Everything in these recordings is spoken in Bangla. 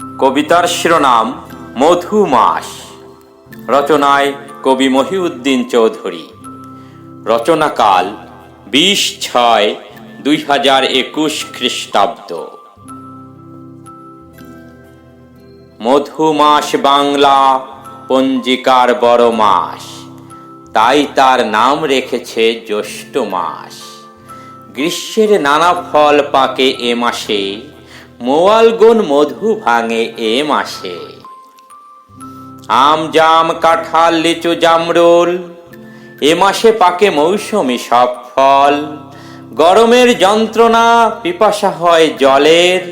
কবিতার শিরোনাম মধু মাস। রচনায় কবি মহিউদ্দিন চৌধুরী। রচনাকাল বিশ ছয় দুই হাজার একুশ খ্রিস্টাব্দ। মধু মাস বাংলা পঞ্জিকার বড় মাস। তাই তার নাম রেখেছে জ্যৈষ্ঠ মাস। গ্রীষ্মের নানা ফল পাকে এ মাসে। মোয়ালগুন মধু ভাঙে এ মাসে। আম জাম কাঁঠাল, লিচু, জামরুল, এ মাসে পাকে মৌসুমি সব ফল। গরমের যন্ত্রণা, পিপাসা হয় জলের,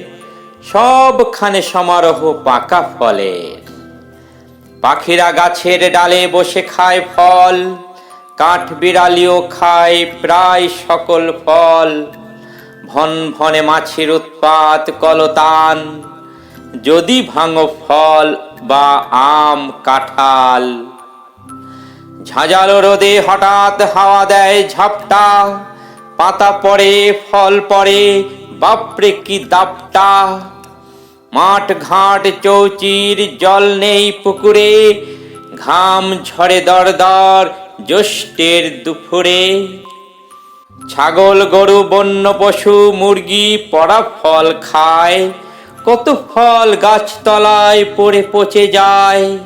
সবখানে সমারোহ পাকা ফলের। পাখিরা গাছের ডালে বসে খায় ফল কাঠ বিড়ালিও খায় প্রায় সকল ফল। ভন ভনে মাছের উৎপাত কলতান। যদি ভাঙো ফল বা আম কাঁঠাল। ঝাঁঝালো রোদে হঠাৎ হাওয়া দেয় ঝাপটা। পাতা পড়ে, ফল পড়ে, বাপরে কি দাপটা। মাঠ ঘাট চৌচির জল নেই পুকুরে, ঘাম ঝরে দরদর জ্যৈষ্ঠের দুপুরে। ছাগল, গরু, বন্য, পশু, মুরগি, পড়া ফল খায়। কত ফল গাছতলায় পড়ে পচে যায়।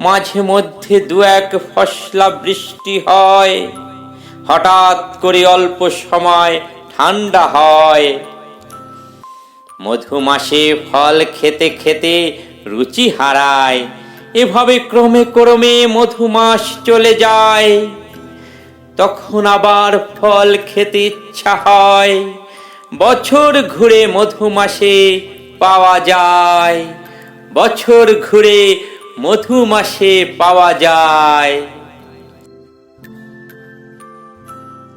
মাঝে মধ্যে দু এক ফসলা বৃষ্টি হয়। হঠাৎ করে অল্প সময় ঠান্ডা হয়। মধুমাসে ফল খেতে খেতে রুচি হারায়। এভাবে ক্রমে ক্রমে মধুমাস চলে যায়। তখন আবার ফল খেতে ইচ্ছা হয়। বছর ঘুরে মধুমাসে পাওয়া যায়। বছর ঘুরে মধুমাসে পাওয়া যায়।